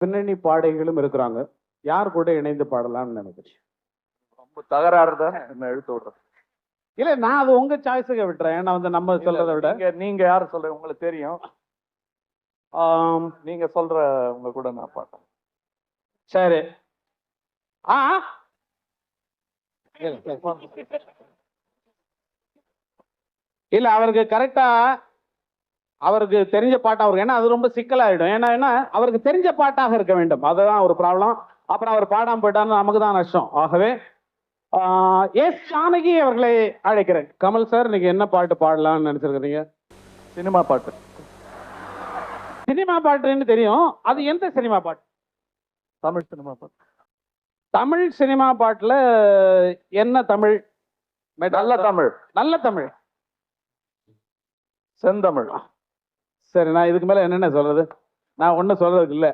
பின்னணி பாடகிகளும் இருக்கிறாங்க. யார் கூட இணைந்து பாடலாம்னு நினைக்கிறேன் ரொம்ப தகராறு தான் என்ன எழுத்து விடுறது? இல்ல நான் அது உங்க சாய்ஸுக்கு விட்டுறேன். ஏன்னா வந்து நம்ம சொல்றதை விட. நீங்க யார் சொல்ற உங்களுக்கு தெரியும். நீங்க சொல்ற உங்க கூட நான் பாட்டேன் சரி. ஆ? இல்ல அவருக்கு கரெக்டா அவருக்கு தெரிஞ்ச பாட்டு அவருக்கு ஏன்னா அது ரொம்ப சிக்கலாயிடும். ஏன்னா என்ன அவருக்கு தெரிஞ்ச பாட்டாக இருக்க வேண்டும். அதுதான் ஒரு ப்ராப்ளம் அப்புறம் அவர் பாடாம போயிட்டாருன்னா நமக்கு தான் நஷ்டம். ஆகவே எஸ் ஜானகி அவர்களை அழைக்கிறேன். கமல் சார் நீங்க என்ன பாட்டு பாடலாம்னு நினைச்சிருக்கிறீங்க? சினிமா பாட்டு. சினிமா பாட்டுன்னு தெரியும். அது எந்த சினிமா பாட்டு? தமிழ் சினிமா பாட்டு. தமிழ் சினிமா பாட்டுல என்ன தமிழ்? நல்ல தமிழ். நல்ல தமிழ். செந்தமிழ். சரி நான் இதுக்கு மேல என்னென்ன சொல்றது? நான் ஒண்ணும் சொல்றதுக்கு இல்ல.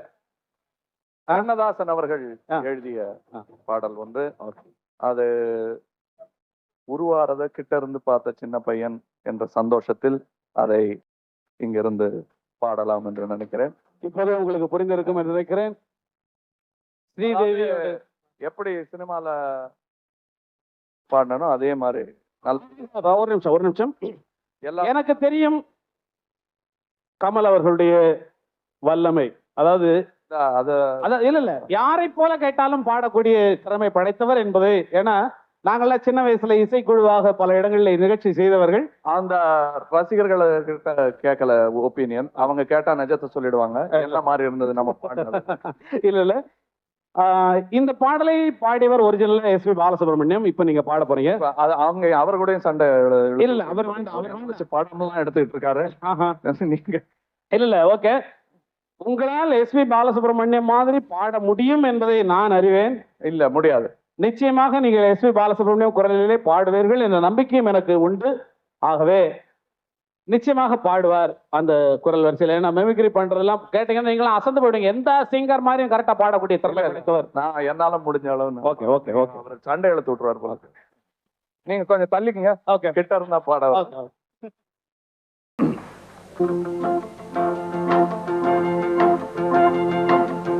கண்ணதாசன் அவர்கள். எழுதிய. பாடல் வந்து அது உருவாரத கிட்ட இருந்து பார்த்த சின்ன பையன் என்ற சந்தோஷத்தில் அதை இங்கிருந்து பாடலாம் என்று நினைக்கிறேன். இப்போதே உங்களுக்கு புரிந்திருக்கும் என்று நினைக்கிறேன். ஸ்ரீதேவி எப்படி சினிமால பாடணும் அதே மாதிரி. நல்ல ஒரு நிமிஷம் ஒரு நிமிஷம். எனக்கு தெரியும் கமல் அவர்களுடைய வல்லமை. அதாவது இல்ல இல்ல யாரை போல கேட்டாலும் பாடக்கூடிய திறமை படைத்தவர் என்பது ஏன்னா நாங்கெல்லாம் சின்ன வயசுல இசைக்குழுவாக பல இடங்களில் நிகழ்ச்சி செய்தவர்கள். அந்த ரசிகர்கள் கிட்ட கேட்கல ஒப்பீனியன் அவங்க கேட்டா நிஜத்தை சொல்லிடுவாங்க. என்ன மாதிரி இருந்தது நம்ம இல்ல இல்ல. இந்த பாடலை பாடியவர் ஒரிஜினல் எஸ் பி பாலசுப்ரமணியம். இப்ப நீங்க பாட போறீங்க. அவங்க அவர் கூடயும் சண்டை இல்ல அவர் அவர் வேண்டாம் படமெல்லாம் எடுத்துக்கிட்டு இருக்காரு. ஆஹா. நீங்க. இல்ல இல்ல ஓகே. உங்களால் எஸ் பி பாலசுப்ரமணியம் மாதிரி பாட முடியும் என்பதை நான் அறிவேன். இல்ல முடியாது. நிச்சயமாக நீங்கள் எஸ் பி பாலசுப்ரமணியம் குரலிலே பாடுவீர்கள் என்ற நம்பிக்கையும் எனக்கு உண்டு. ஆகவே நிச்சயமாக பாடுவார் அந்த குரல் வரிசையில். ஏன்னா மெமிக்ரி பண்றதெல்லாம் கேட்டீங்கன்னா நீங்களும் அசந்து போயிடுங்க எந்த சிங்கர் மாதிரியும் கரெக்டா பாடக்கூடிய திறமை நான் என்னால முடிஞ்ச அளவு ஓகே ஓகே ஓகே அவர் சண்டை இழுத்து விட்டுருவார் போல. நீங்க கொஞ்சம் தள்ளிக்குங்க. ஓகே கிட்ட இருந்தா பாட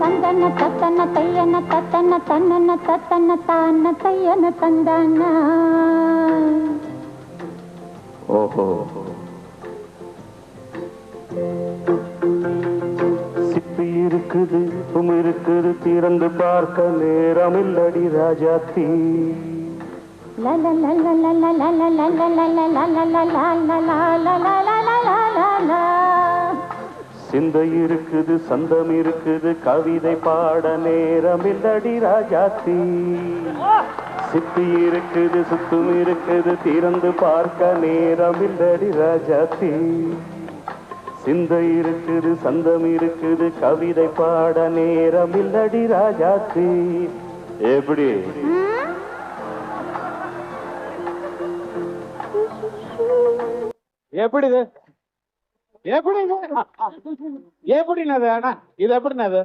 தந்தன தத்தன தையன தத்தன தன்னன தத்தன தான தையன தந்தான. ஓஹோ. சிப்பி இருக்குது தும் இருக்குது திறந்து பார்க்க நேரம் இல்லடி ராஜாத்தி சிந்தை இருக்குது சந்தம் இருக்குது கவிதை பாட நேரம் இல்லடி தீ சித்தி இருக்குது சுத்தும் இருக்குது திறந்து பார்க்க நேரம் இல்லடி ராஜா தீ சிந்தை இருக்குது சந்தம் இருக்குது கவிதை பாட நேரம் இல்லடி ராஜாத்தி. எப்படி? எப்படி இது? எப்படி இது? எப்படினது அண்ணா இது எப்படினது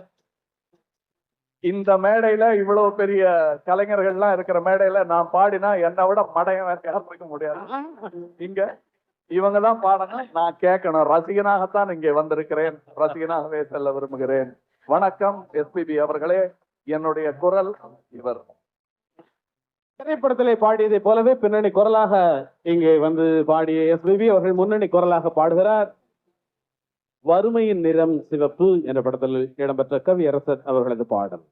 இந்த மேடையில இவ்வளவு பெரிய கலைஞர்கள்லாம் இருக்கிற மேடையில நான் பாடினா என்னை விட மடையன் வேற யாரும் இருக்க முடியாது. இங்க? இவங்க தான் பாடணும் நான் கேட்கணும். ரசிகனாகத்தான் இங்கே வந்திருக்கிறேன். ரசிகனாகவே செல்ல விரும்புகிறேன். வணக்கம் எஸ்பிபி அவர்களே. என்னுடைய குரல் இவர். திரைப்படத்திலே பாடியதை போலவே பின்னணி குரலாக இங்கே வந்து பாடிய எஸ்பிபி அவர்கள் முன்னணி குரலாக பாடுகிறார். வறுமையின் நிறம் சிவப்பு என்ற படத்தில் இடம்பெற்ற கவியரசர் அவர்களது பாடல்.